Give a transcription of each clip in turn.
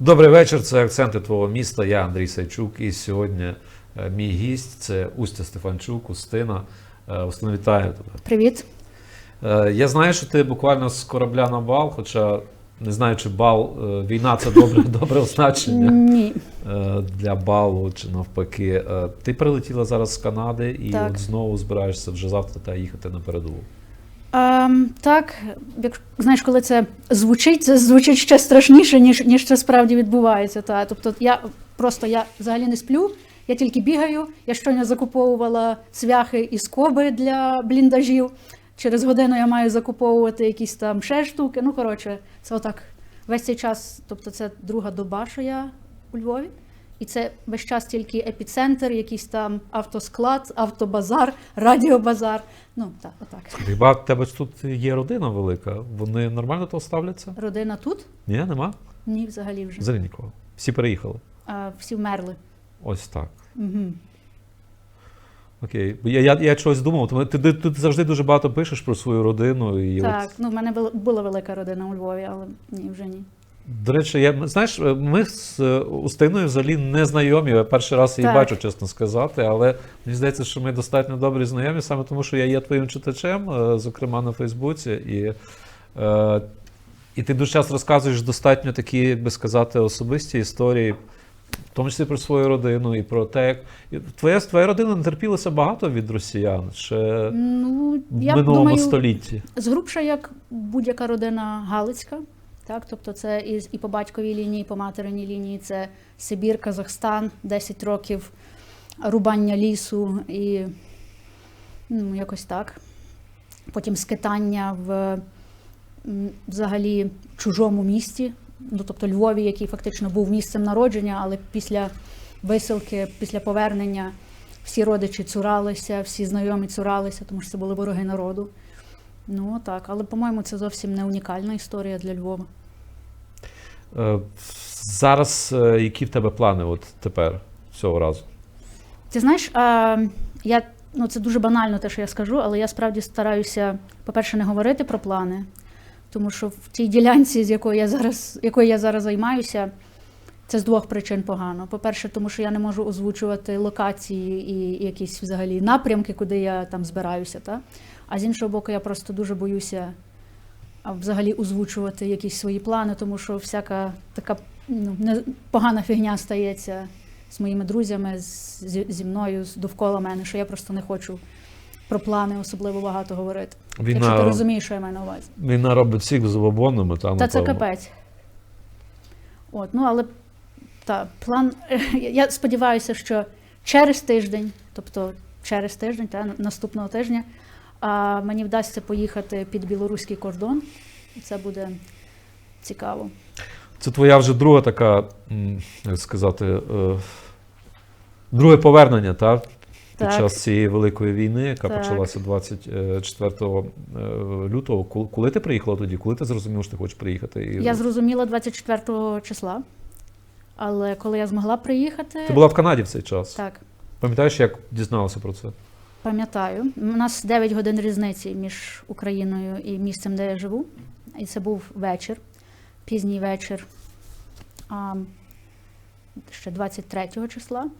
Добрий вечір. Це акценти твого міста. Я Андрій Сайчук. І сьогодні е, мій гість це Устя Стефанчук, Устина. Е, Устина, вітаю тебе. Привіт. Е, Я знаю, що ти буквально з корабля на бал, хоча не знаю, чи бал війна це добре, добре означення Ні. для балу чи навпаки. Ти прилетіла зараз з Канади і Так. от знову збираєшся вже завтра та їхати на передову. Ем, так, як знаєш, коли це звучить, це звучить ще страшніше, ніж, ніж це справді відбувається. Та. Тобто я просто я взагалі не сплю, я тільки бігаю. Я щойно закуповувала цвяхи і скоби для бліндажів. Через годину я маю закуповувати якісь там ще штуки. Ну, коротше, це отак весь цей час, тобто це друга доба, що я у Львові. І це весь час тільки епіцентр, якийсь там автосклад, автобазар, радіобазар. Ну, так, отак. Хіба в тебе ж тут є родина велика? Вони нормально того ставляться? Родина тут? Ні, нема? Ні, взагалі вже. Взагалі нікого. Всі переїхали. А, всі вмерли. Ось так. Угу. Окей. Бо Я, я, я чогось думав, тому ти, ти, ти завжди дуже багато пишеш про свою родину. І Так, от, ну в мене була- була велика родина у Львові, але ні, вже ні. До речі, я, знаєш, ми з е, Устиною взагалі не знайомі. Я перший раз її Так. бачу, чесно сказати, але мені здається, що ми достатньо добрі знайомі, саме тому, що я є твоїм читачем, е, зокрема на Фейсбуці. І, е, і ти дуже часто розказуєш достатньо такі, як би сказати, особисті історії. В тому числі про свою родину і про те, як твоя, твоя родина не терпілася багато від росіян ще Ну, в минулому думаю, столітті. згрубша як будь-яка родина Галицька. Так, тобто це і, і по батьковій лінії, і по материній лінії це Сибір, Казахстан, 10 років рубання лісу і ну, якось так. Потім скитання в взагалі чужому місті, ну тобто Львові, який фактично був місцем народження, але після висилки, після повернення всі родичі цуралися, всі знайомі цуралися, тому що це були вороги народу. Ну так, але по-моєму це зовсім не унікальна історія для Львова. Е, Зараз е, які в тебе плани от тепер цього разу? Ти знаєш, а, я, ну це дуже банально те, що я скажу, але я справді стараюся, по-перше, не говорити про плани, тому що в тій ділянці, з якою я зараз, якою я зараз займаюся, це з двох причин погано. По-перше, тому що я не можу озвучувати локації і якісь взагалі напрямки, куди я там збираюся. Та? А з іншого боку, я просто дуже боюся взагалі озвучувати якісь свої плани, тому що всяка така ну, не, погана фігня стається з моїми друзями, з, зі, мною, з- довкола мене, що я просто не хочу про плани особливо багато говорити. Якщо ти розумієш, що я маю на увазі. війна робить всіх забобонними, там Та це капець. От, ну але та, план. Я сподіваюся, що через тиждень, тобто через тиждень, та, наступного тижня, а, мені вдасться поїхати під білоруський кордон. І Це буде цікаво. Це твоя вже друга така, як сказати, е, друге повернення, та? Під Так. час цієї великої війни, яка Так. почалася 24 е, лютого. Коли ти приїхала тоді? Коли ти зрозумів, що ти хочеш приїхати? І... Я зрозуміла 24 числа, але коли я змогла приїхати, Ти була в Канаді в цей час. так. Пам'ятаєш, як дізналася про це? Пам'ятаю, у нас 9 годин різниці між Україною і місцем, де я живу. І це був вечір, пізній вечір а, ще 23 числа,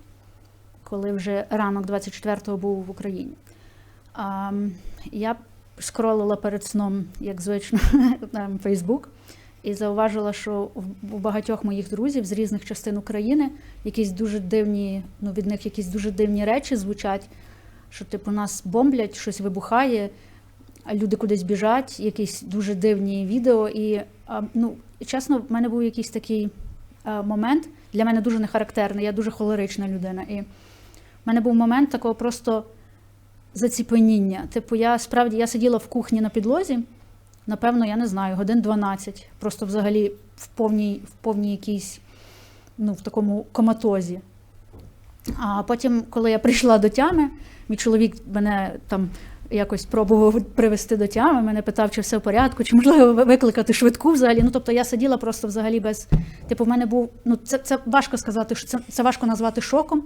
коли вже ранок 24-го був в Україні. А, я скролила перед сном, як звично, Фейсбук, і зауважила, що у багатьох моїх друзів з різних частин України якісь дуже дивні, ну від них якісь дуже дивні речі звучать що типу нас бомблять, щось вибухає, люди кудись біжать, якісь дуже дивні відео. І ну, чесно, в мене був якийсь такий момент, для мене дуже нехарактерний, я дуже холерична людина. І в мене був момент такого просто заціпеніння. Типу, я справді я сиділа в кухні на підлозі, напевно, я не знаю, годин 12, просто взагалі в повній, в повній якійсь, ну, в такому коматозі. А потім, коли я прийшла до тями, мій чоловік мене там якось пробував привести до тями, мене питав, чи все в порядку, чи можливо викликати швидку взагалі. Ну тобто я сиділа просто взагалі без. Типу, в мене був. Ну, це, це важко сказати, що це, це важко назвати шоком.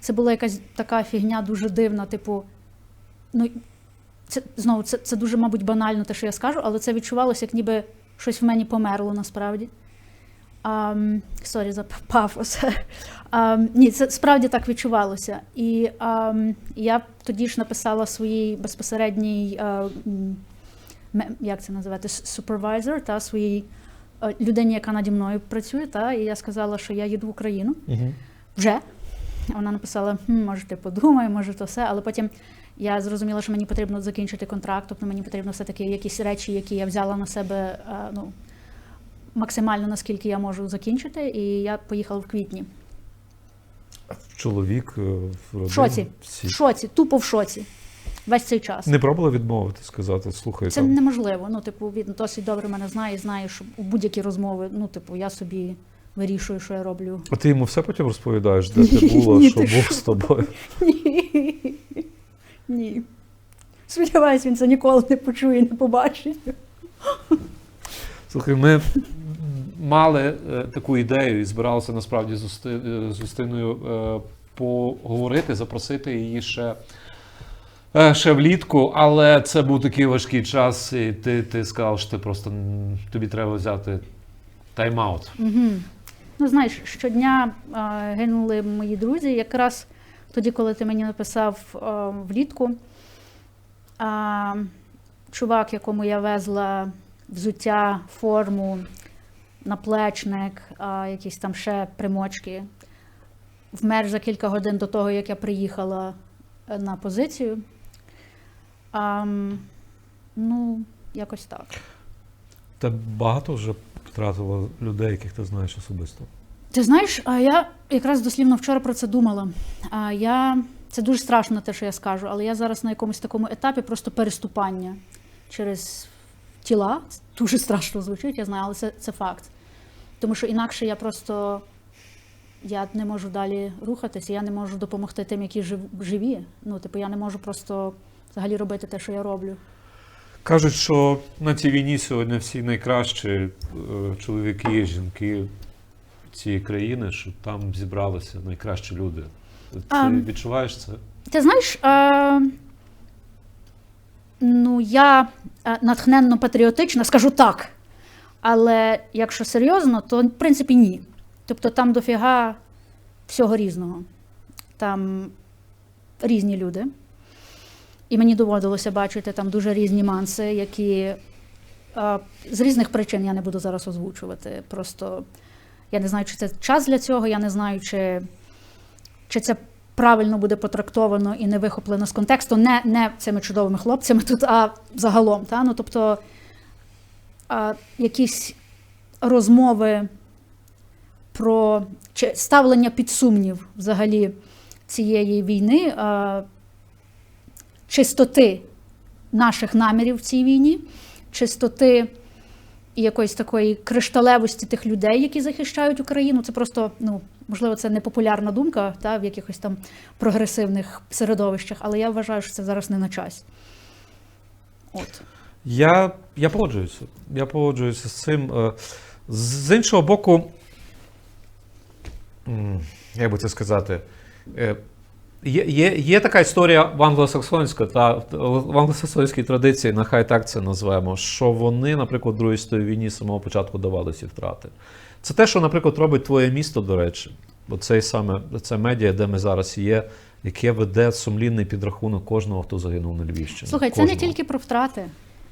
Це була якась така фігня дуже дивна, типу. Ну, це знову це, це дуже, мабуть, банально те, що я скажу, але це відчувалося, як ніби щось в мені померло насправді. Сорі за пафос. Ні, це справді так відчувалося. І я тоді ж написала своїй безпосередній, а, як це називати, супервайзер, та своїй е, людині, яка наді мною працює, та, і я сказала, що я їду в Україну вже. Вона написала: хм, може, ти подумай, може, то все. Але потім я зрозуміла, що мені потрібно закінчити контракт, тобто мені потрібно все-таки якісь речі, які я взяла на себе а, ну, максимально наскільки я можу закінчити. І я поїхала в квітні. Чоловік е, в родині. В шоці. Всі. В шоці, тупо в шоці. Весь цей час. Не пробували відмовити, сказати, слухай, Це там, неможливо. Ну, типу, він досить добре мене знає, і знає, що у будь-які розмови, ну, типу, я собі вирішую, що я роблю. а ти йому все потім розповідаєш, де ти була, Ні, що ти був що? з тобою. Ні. Ні. Сподіваюсь, він це ніколи не почує, не побачить. Слухай, ми мали е, таку ідею і збиралися насправді з, е, Устиною е, поговорити, запросити її ще, е, ще влітку, але це був такий важкий час, і ти, ти сказав, що ти просто тобі треба взяти тайм-аут. Угу. Ну, знаєш, щодня а, гинули мої друзі. Якраз тоді, коли ти мені написав а, влітку, а, чувак, якому я везла взуття, форму, наплечник, а, якісь там ще примочки, вмер за кілька годин до того, як я приїхала е, на позицію. А, ну, якось так. Ти багато вже втратило людей, яких ти знаєш особисто. Ти знаєш, я якраз дослівно вчора про це думала. Я це дуже страшно, те, що я скажу, але я зараз на якомусь такому етапі просто переступання через тіла. Це дуже страшно звучить, я знаю, але це, це факт. Тому що інакше я просто я не можу далі рухатися, я не можу допомогти тим, які жив, живі. Ну, типу, я не можу просто взагалі робити те, що я роблю. Кажуть, що на цій війні сьогодні всі найкращі е, чоловіки, жінки цієї країни, що там зібралися найкращі люди. Ти А, відчуваєш це? Ти знаєш, е, ну я е, натхненно патріотична, скажу так. Але якщо серйозно, то в принципі ні. Тобто там дофіга всього різного. Там різні люди. І мені доводилося бачити там дуже різні манси, які е, з різних причин я не буду зараз озвучувати. Просто я не знаю, чи це час для цього, я не знаю, чи, чи це правильно буде потрактовано і не вихоплено з контексту, не, не цими чудовими хлопцями тут, а загалом. Та? Ну, тобто а, якісь розмови про чи ставлення під сумнів взагалі цієї війни, а, чистоти наших намірів в цій війні, чистоти і якоїсь такої кришталевості тих людей, які захищають Україну. Це просто, ну, можливо, це не популярна думка та, в якихось там прогресивних середовищах, але я вважаю, що це зараз не на часі. От. Я, я погоджуюся. Я погоджуюся з цим. Е, З іншого боку, як би це сказати, е, є, є, є така історія в англосаксонська та в англосаксонській традиції, нехай так це назвемо, що вони, наприклад, в Другій світовій війні з самого початку давали ці втрати. Це те, що, наприклад, робить твоє місто, до речі, бо це саме це медіа, де ми зараз є, яке веде сумлінний підрахунок кожного, хто загинув на Львівщині. Слухай, це не тільки про втрати.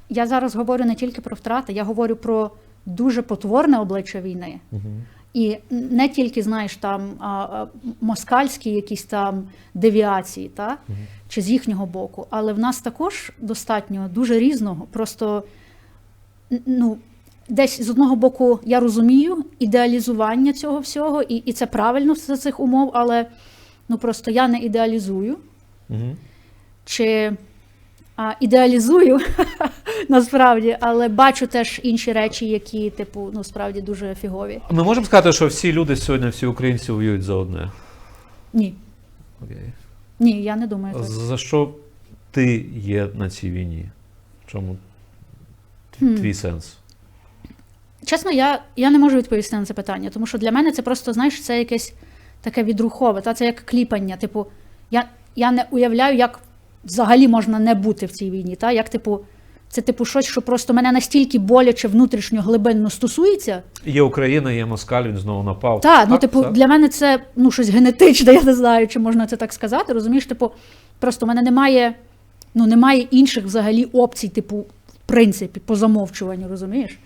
Я зараз говорю не тільки про втрати, я говорю про дуже потворне обличчя війни. Мгм. І не тільки, знаєш, там москальські якісь там девіації, та? чи з їхнього боку, але в нас також достатньо дуже різного. Просто ну, десь з одного боку я розумію ідеалізування цього всього, і, і це правильно за цих умов, але ну просто я не ідеалізую Мгм. чи а, ідеалізую насправді, але бачу теж інші речі, які, типу, ну справді дуже фігові. Ми можемо сказати, що всі люди сьогодні, всі українці воюють за одне. Ні. Окей. Ні, я не думаю так. За що ти є на цій війні? В чому твій сенс? Чесно, я, я не можу відповісти на це питання, тому що для мене це просто, знаєш, це якесь таке відрухове, та це як кліпання. Типу, я, я не уявляю, як взагалі можна не бути в цій війні. Та? Як, типу, Це типу щось, що просто мене настільки боляче внутрішньо глибинно стосується. Є Україна, є Москаль, він знову напав. Так, ну типу, це- для мене це ну щось генетичне, я не знаю, чи можна це так сказати. Розумієш, типу, просто в мене немає, ну немає інших взагалі опцій, типу, в принципі, по замовчуванню, розумієш?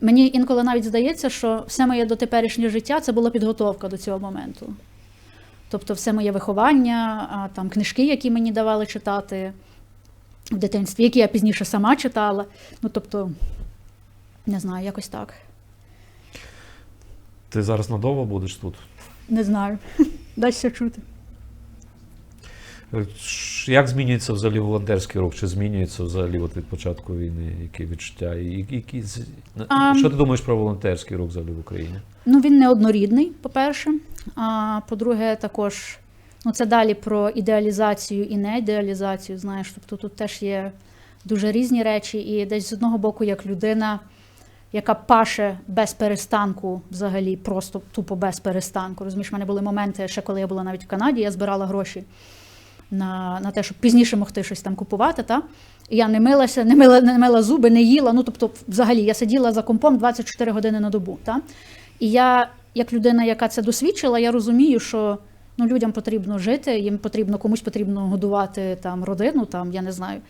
Мені інколи навіть здається, що все моє дотеперішнє життя це була підготовка до цього моменту. Тобто, все моє виховання, там книжки, які мені давали читати в дитинстві, які я пізніше сама читала. Ну, тобто, не знаю, якось так. Ти зараз надовго будеш тут? Не знаю. Дасться чути. Е, Як змінюється взагалі волонтерський рух? Чи змінюється взагалі от від початку війни? Які відчуття? І які, А, що ти думаєш про волонтерський рух взагалі в Україні? Ну, він неоднорідний, по-перше. А по-друге, також ну, це далі про ідеалізацію і не ідеалізацію. Знаєш, тобто тут теж є дуже різні речі, і десь з одного боку, як людина, яка паше без перестанку, взагалі, просто тупо без перестанку. Розумієш, в мене були моменти, ще коли я була навіть в Канаді, я збирала гроші на, на те, щоб пізніше могти щось там купувати. Та? І я не милася, не мила, не мила зуби, не їла. Ну, тобто, взагалі, я сиділа за компом 24 години на добу. Та? І я, як людина, яка це досвідчила, я розумію, що ну, людям потрібно жити, їм потрібно комусь потрібно годувати там родину, там я не знаю.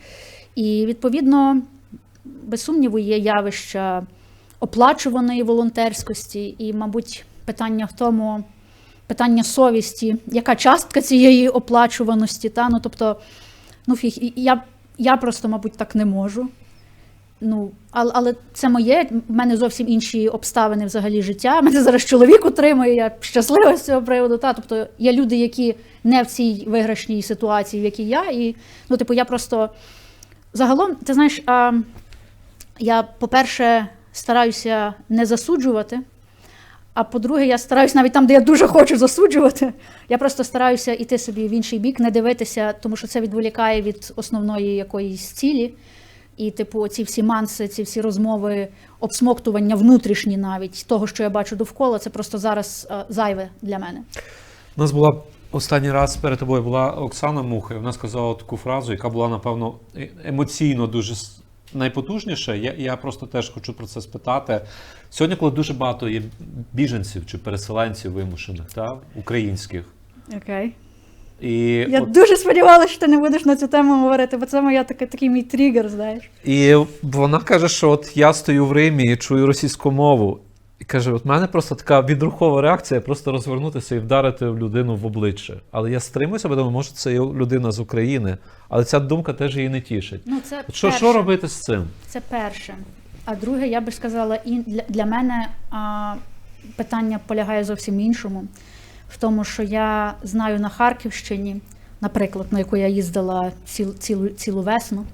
І відповідно, без сумніву, є явища оплачуваної волонтерськості, і, мабуть, питання в тому, питання совісті, яка частка цієї оплачуваності. Та? Ну, тобто, ну, фіг, я, я просто, мабуть, так не можу. Ну, але, але це моє, в мене зовсім інші обставини взагалі життя. Мене зараз чоловік утримує, я щаслива з цього приводу. Та? Тобто є люди, які не в цій виграшній ситуації, в якій я. І ну, типу, я просто загалом, ти знаєш, а, я, по-перше, стараюся не засуджувати. А по-друге, я стараюся навіть там, де я дуже хочу засуджувати, я просто стараюся йти собі в інший бік, не дивитися, тому що це відволікає від основної якоїсь цілі. І, типу, ці всі манси, ці всі розмови, обсмоктування внутрішні навіть того, що я бачу довкола, це просто зараз е, зайве для мене. У нас була останній раз перед тобою була Оксана Муха, і вона сказала таку фразу, яка була, напевно, е- емоційно дуже найпотужніша. Я, я просто теж хочу про це спитати. Сьогодні, коли дуже багато є біженців чи переселенців вимушених, та, українських. Окей. І, Я от, дуже сподівалася, що ти не будеш на цю тему говорити, бо це моя така, такий мій тригер, знаєш. і вона каже, що от я стою в Римі і чую російську мову. І каже: от в мене просто така відрухова реакція просто розвернутися і вдарити людину в обличчя. Але я стримуюся, бо думаю, може, це є людина з України, але ця думка теж її не тішить. Ну, це От що, що робити з цим? Це перше. А друге, я би сказала, і для, для мене а, питання полягає зовсім іншому. В тому, що я знаю на Харківщині, наприклад, на яку я їздила ціл, цілу, цілу весну,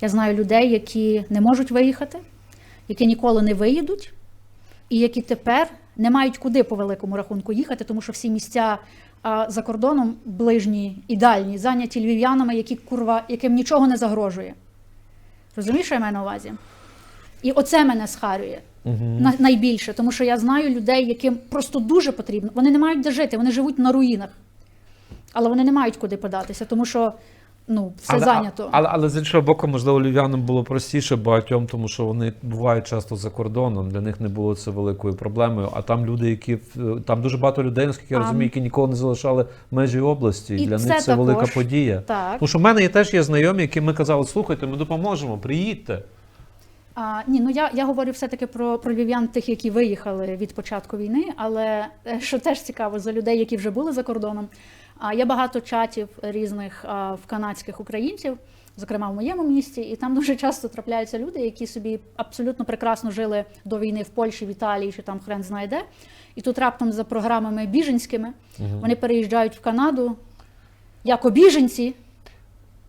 я знаю людей, які не можуть виїхати, які ніколи не виїдуть, і які тепер не мають куди по великому рахунку їхати, тому що всі місця а, за кордоном ближні і дальні зайняті львів'янами, які курва, яким нічого не загрожує. Розумієш, що я маю на увазі? І оце мене схарює на, найбільше, тому що я знаю людей, яким просто дуже потрібно. Вони не мають де жити, вони живуть на руїнах, але вони не мають куди податися, тому що ну, все але, зайнято. Але, але з іншого боку, можливо, львів'янам було простіше багатьом, тому що вони бувають часто за кордоном. Для них не було це великою проблемою. А там люди, які там дуже багато людей, наскільки я розумію, які ніколи не залишали межі області. І Для них це також. велика подія. Так. Тому що в мене є теж є знайомі, які ми казали, слухайте, ми допоможемо, приїдьте. А, ні, ну я, я говорю все-таки про, про львів'ян тих, які виїхали від початку війни, але е, що теж цікаво, за людей, які вже були за кордоном. А, є багато чатів різних а, в канадських українців, зокрема в моєму місті, і там дуже часто трапляються люди, які собі абсолютно прекрасно жили до війни в Польщі, в Італії чи там хрен знає де. І тут раптом за програмами біженськими вони переїжджають в Канаду як біженці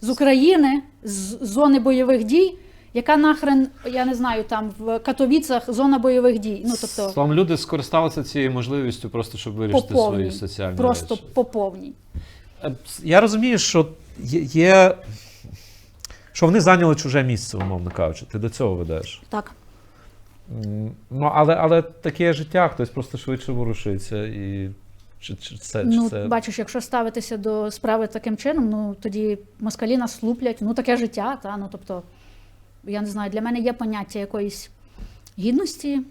з України, з зони бойових дій, яка нахрен, я не знаю, там в Катовіцах зона бойових дій. Ну тобто Словом, люди скористалися цією можливістю просто, щоб вирішити свої повній, соціальні просто речі. поповній. Е, Я розумію, що є. Що вони зайняли чуже місце, умовно кажучи. Ти до цього ведеш. Так. Ну, але, але таке життя, хтось просто швидше ворушиться і. Чи, чи це, чи Ну, це... бачиш, якщо ставитися до справи таким чином, ну тоді москалі нас луплять, ну таке життя, та ну тобто. Я не знаю, для мене є поняття якоїсь гідності,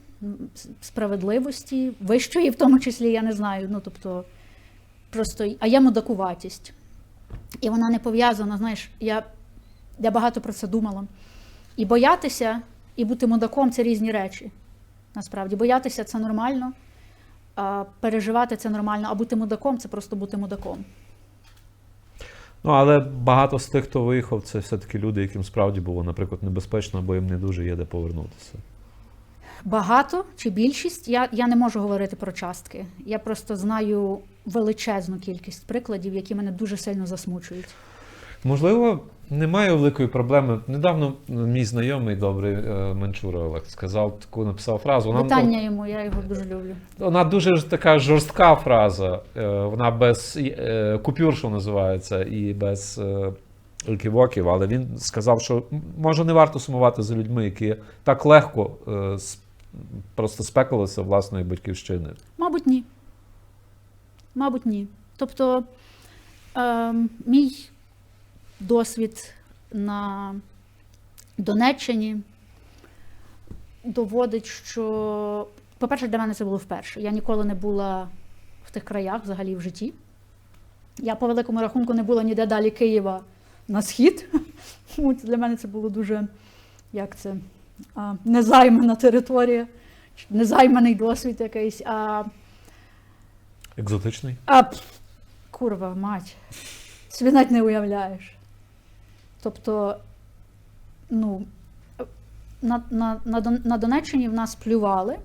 справедливості, вищої, в тому числі, я не знаю. Ну, тобто, просто, а є мудакуватість. І вона не пов'язана, знаєш, я, я багато про це думала. І боятися, і бути мудаком це різні речі. Насправді, боятися це нормально, а переживати це нормально, а бути мудаком це просто бути мудаком. Ну, але багато з тих, хто виїхав, це все-таки люди, яким справді було, наприклад, небезпечно, або їм не дуже є де повернутися. Багато чи більшість, я, я не можу говорити про частки. Я просто знаю величезну кількість прикладів, які мене дуже сильно засмучують. Можливо, немає великої проблеми. Недавно мій знайомий добрий е, Менчура Олег сказав таку написав фразу. Вона, Вітання йому, я його дуже люблю. вона дуже така жорстка фраза. Е, Вона без е, купюр, що називається, і без е, ківоків, але він сказав, що може не варто сумувати за людьми, які так легко е, просто спекалися власної батьківщини. Мабуть, ні. Мабуть, ні. Тобто, ем, мій досвід на Донеччині доводить, що, по-перше, для мене це було вперше. Я ніколи не була в тих краях взагалі в житті. Я по великому рахунку не була ніде далі Києва на схід. Для мене це було дуже, як це, незаймана територія, незайманий досвід якийсь. А, Екзотичний. а курва, мать, собі навіть не уявляєш. Тобто, ну, на, на, на, на Донеччині в нас плювали,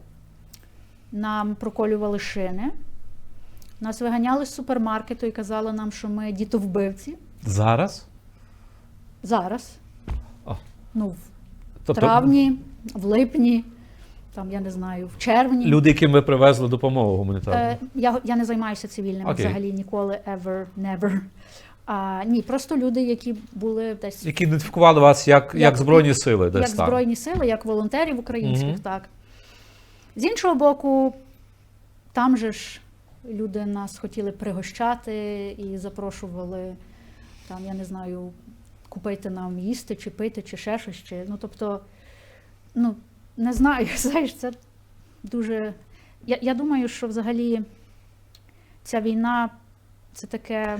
нам проколювали шини, нас виганяли з супермаркету і казали нам, що ми дітовбивці. Зараз? Зараз. А. Ну, в Тобто, травні, в липні, там, я не знаю, в червні. люди, яким ви привезли допомогу гуманітарну. Е, я, я не займаюся цивільним Окей. взагалі ніколи, ever, never. А, ні, просто люди, які були десь Які ідентифікували вас як, як, Як- Збройні сили, десь як там. збройні сили, як волонтерів українських, Мгм. так. З іншого боку, там же ж люди нас хотіли пригощати і запрошували, там, я не знаю, купити нам їсти чи пити, чи ще щось. Чи, ну, тобто, ну, не знаю, знаєш, це дуже. Я, я думаю, що взагалі ця війна це таке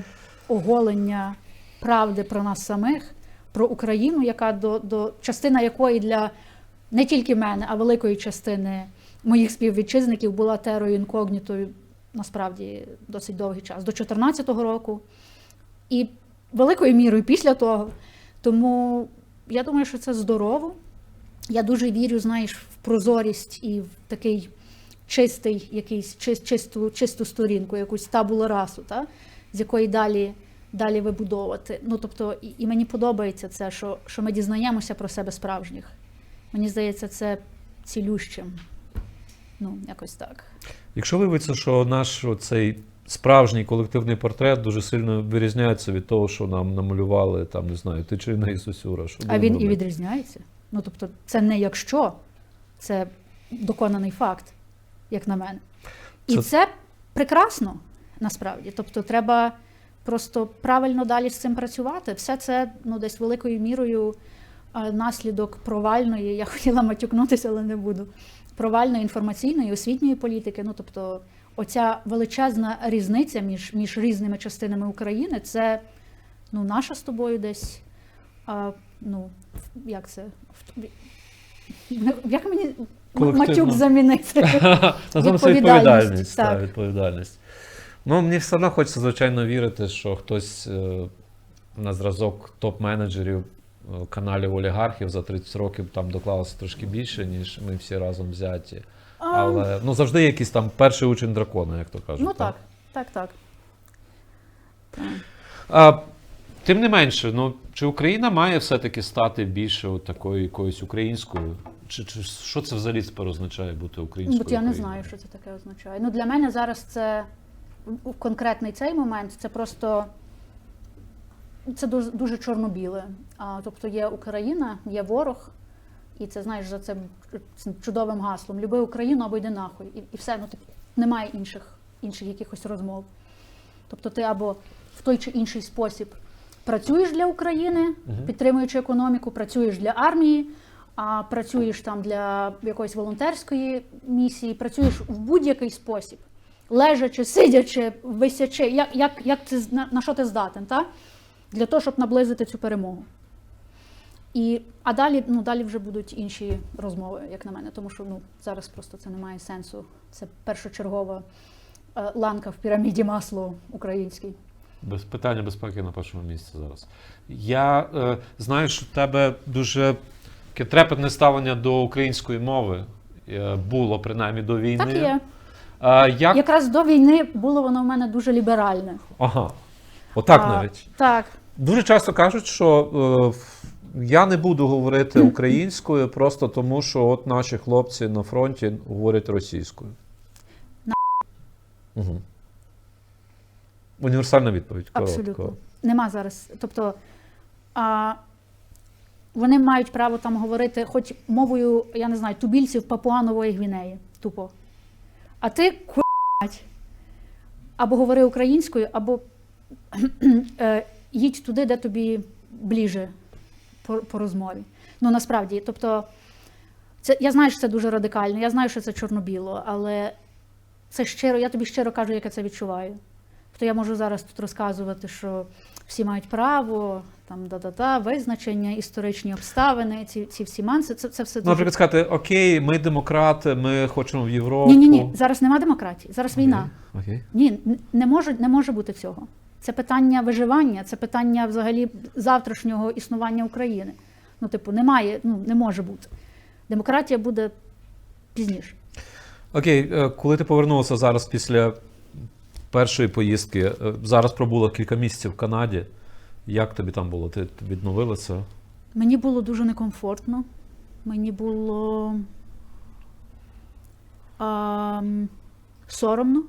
оголення правди про нас самих, про Україну, яка до, до частина якої для не тільки мене, а великої частини моїх співвітчизників була терою інкогнітою насправді досить довгий час, до 2014 року. І великою мірою після того. Тому я думаю, що це здорово. Я дуже вірю, знаєш, в прозорість і в такий чистий, якийсь чис- чисту, чисту сторінку, якусь табулу расу? З якої далі, далі вибудовувати. Ну, тобто, і, і мені подобається це, що, що ми дізнаємося про себе справжніх. Мені здається, це цілющим. Ну, якось так. Якщо виявиться, що наш цей справжній колективний портрет дуже сильно вирізняється від того, що нам намалювали, там, не знаю, Тичина і Сосюра. Що А він і відрізняється. Ну, тобто, це не якщо, це доконаний факт, як на мене. І Це- це, прекрасно, насправді. Тобто, треба просто правильно далі з цим працювати. Все це ну, десь великою мірою наслідок провальної, я хотіла матюкнутися, але не буду. Провальної інформаційної, освітньої політики. Ну, тобто, оця величезна різниця між, між різними частинами України, це ну, наша з тобою десь. А, ну, як це? Як мені Колективно. матюк замінити? Відповідальність, відповідальність. так. Так, відповідальність. Ну, мені все одно хочеться, звичайно, вірити, що хтось е, на зразок топ-менеджерів е, каналів олігархів за 30 років там доклалося трошки більше, ніж ми всі разом взяті. Але ну, завжди якийсь там перший учень дракона, як то кажуть. ну так, так, так. Так. А, тим не менше, ну, чи Україна має все-таки стати більше от такою якоюсь українською? Чи, чи що це взагалі тепер означає бути українською? От я не знаю, що це таке означає. Ну, для мене зараз це конкретний цей момент, це просто це дуже, дуже чорно-біле. Тобто є Україна, є ворог, і це знаєш за цим цим чудовим гаслом. Люби Україну або йди нахуй. І, і все, ну типу, немає інших, інших якихось розмов. Тобто ти або в той чи інший спосіб працюєш для України, підтримуючи економіку, працюєш для армії, а працюєш там для якоїсь волонтерської місії, працюєш в будь-який спосіб, лежачи, сидячи, висячи, як, як, як ти, зна- на що ти здатен, так? для того, щоб наблизити цю перемогу. І, а далі, ну, далі вже будуть інші розмови, як на мене, тому що ну, зараз просто це не має сенсу. Це першочергова е, ланка в піраміді масло українській. Без питання безпеки на першому місці зараз. Я е, знаю, що в тебе дуже трепетне ставлення до української мови е, було принаймні до війни. Так є. А, як... Якраз до війни було воно в мене дуже ліберальне. Ага. Отак А, навіть. Так. Дуже часто кажуть, що е, я не буду говорити українською просто тому, що от наші хлопці на фронті говорять російською. Угу. Універсальна відповідь. коротко. Абсолютно. Нема зараз. Тобто а, вони мають право там говорити хоч мовою, я не знаю, тубільців Папуанової Гвінеї. Тупо. А ти курять. Або говори українською, або е, їдь туди, де тобі ближе по, по розмові. Ну насправді, тобто, це, я знаю, що це дуже радикально, я знаю, що це чорно-біло, але це щиро, я тобі щиро кажу, як я це відчуваю. Тобто я можу зараз тут розказувати, що всі мають право, там да-да-да, визначення, історичні обставини, ці, ці всі манси. Це, це все Ну, наприклад, сказати: Окей, ми демократи, ми хочемо в Європу. Ні, ні, ні. Зараз нема демократії, зараз війна. Окей. Ні, не може, не може бути цього. Це питання виживання, це питання взагалі завтрашнього існування України. Ну, типу, немає, ну не може бути. Демократія буде пізніше. Окей, е, коли ти повернулася зараз після першої поїздки, е, зараз пробула кілька місяців в Канаді. Як тобі там було? Ти, відновила це? Мені було дуже некомфортно. Мені було а, соромно.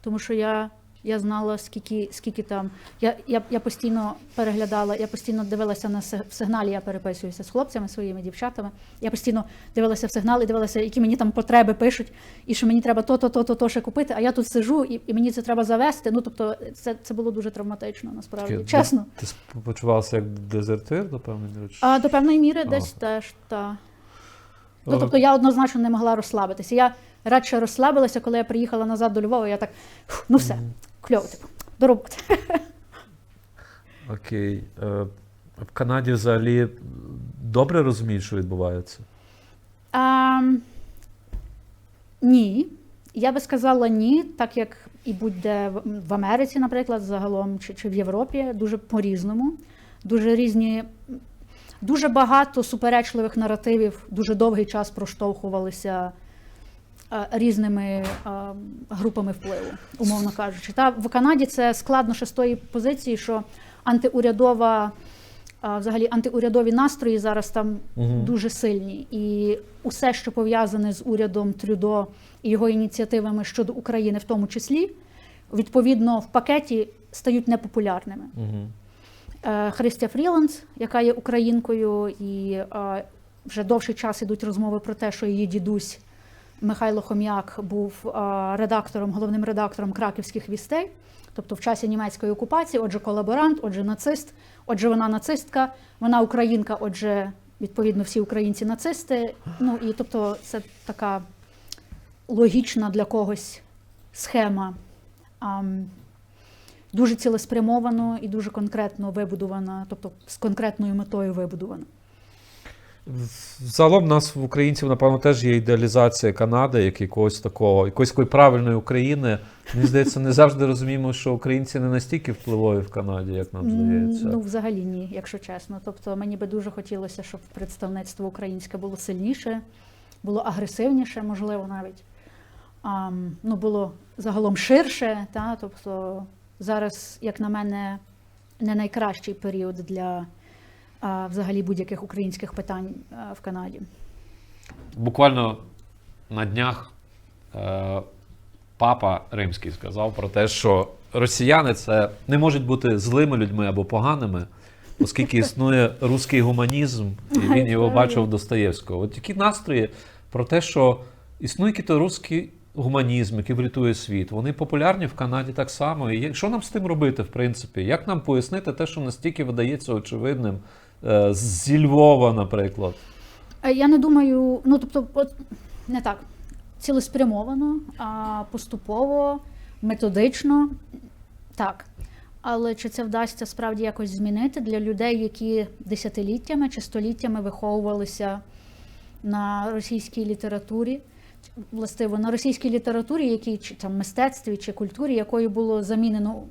Тому що я, я знала, скільки, скільки там. Я, я, я постійно переглядала, я постійно дивилася на в сигналі, я переписуюся з хлопцями, своїми дівчатами. Я постійно дивилася в сигнал і дивилася, які мені там потреби пишуть, і що мені треба то, то, то, ще купити, а я тут сижу, і, і мені це треба завести. Ну, тобто, це, це було дуже травматично, насправді. Таке, Чесно. Ти почувалася як дезертир до певної речі? А, до певної міри А. десь теж та. Ну, тобто я однозначно не могла розслабитися. Я радше розслабилася, коли я приїхала назад до Львова, я так, ну все, кльово, типу, до роботи. Окей. Е, В Канаді взагалі добре розуміють, що відбувається? А, ні. Я би сказала ні, так як і будь-де в- Америці, наприклад, загалом, чи, чи в Європі, дуже по-різному. Дуже різні, дуже багато суперечливих наративів, дуже довгий час проштовхувалися різними е, групами впливу, умовно кажучи. Та в Канаді це складно ще з тої позиції, що антиурядова. Взагалі антиурядові настрої зараз там Мгм. дуже сильні, і усе, що пов'язане з урядом Трюдо і його ініціативами щодо України, в тому числі, відповідно в пакеті стають непопулярними. Угу. Е, Христя Фріландс, яка є українкою, і е, вже довший час ідуть розмови про те, що її дідусь Михайло Хом'як був е, редактором, головним редактором краківських вістей, тобто в часі німецької окупації, отже, колаборант, отже, нацист, отже, вона нацистка, вона українка, отже, відповідно, всі українці нацисти. Ну і тобто, це така логічна для когось схема. Дуже цілеспрямовано і дуже конкретно вибудована, тобто з конкретною метою вибудована. Загалом в нас в українців, напевно, теж є ідеалізація Канади, як якогось такого, якоїсь такої правильної України. Мені здається, не завжди розуміємо, що українці не настільки впливові в Канаді, як нам здається. Ну, взагалі ні, якщо чесно. Тобто мені би дуже хотілося, щоб представництво українське було сильніше, було агресивніше, можливо, навіть. А, ну, було загалом ширше. Та? Тобто зараз, як на мене, не найкращий період для взагалі будь-яких українських питань в Канаді. Буквально на днях е, папа римський сказав про те, що росіяни це не можуть бути злими людьми або поганими, оскільки існує руський гуманізм, і він його бачив Достоєвського. От такі настрої про те, що існує який-то руський гуманізм, який врятує світ, вони популярні в Канаді так само. І що нам з тим робити, в принципі? Як нам пояснити те, що настільки видається очевидним зі Львова, наприклад? Е, Я не думаю, ну тобто, от, не так. Цілеспрямовано, поступово, методично, так. Але чи це вдасться справді якось змінити для людей, які десятиліттями чи століттями виховувалися на російській літературі, властиво на російській літературі, якій чи там мистецтві чи культурі, якою було замінено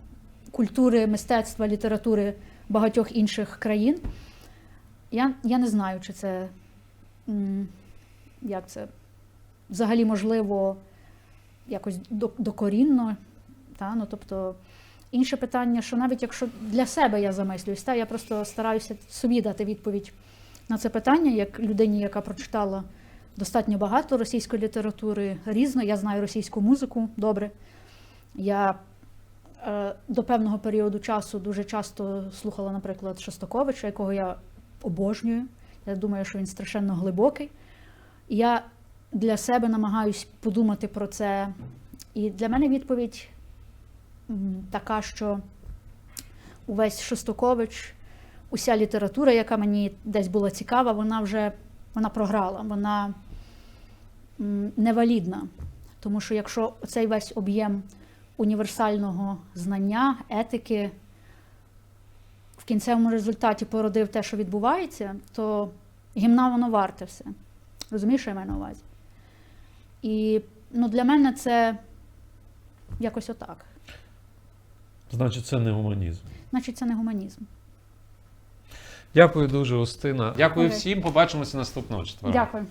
культури, мистецтва, літератури багатьох інших країн? Я, я не знаю, чи це як це взагалі можливо якось докорінно. Та? Ну, тобто, інше питання, що навіть якщо для себе я замислююсь, та, я просто стараюся собі дати відповідь на це питання, як людині, яка прочитала достатньо багато російської літератури різно. Я знаю російську музику добре. Я е, до певного періоду часу дуже часто слухала, наприклад, Шостаковича, якого я обожнюю. Я думаю, що він страшенно глибокий. Я для себе намагаюсь подумати про це. І для мене відповідь така, що увесь Шостакович, уся література, яка мені десь була цікава, вона вже вона програла, вона невалідна. Тому що якщо цей весь об'єм універсального знання, етики кінцевому результаті породив те, що відбувається, то гімна воно варте все. Розумієш, що я маю на увазі? І ну, для мене це якось отак. Значить, це не гуманізм. Значить, це не гуманізм. Дякую дуже, Устина. Дякую всім. Побачимося наступного четверга. Дякую.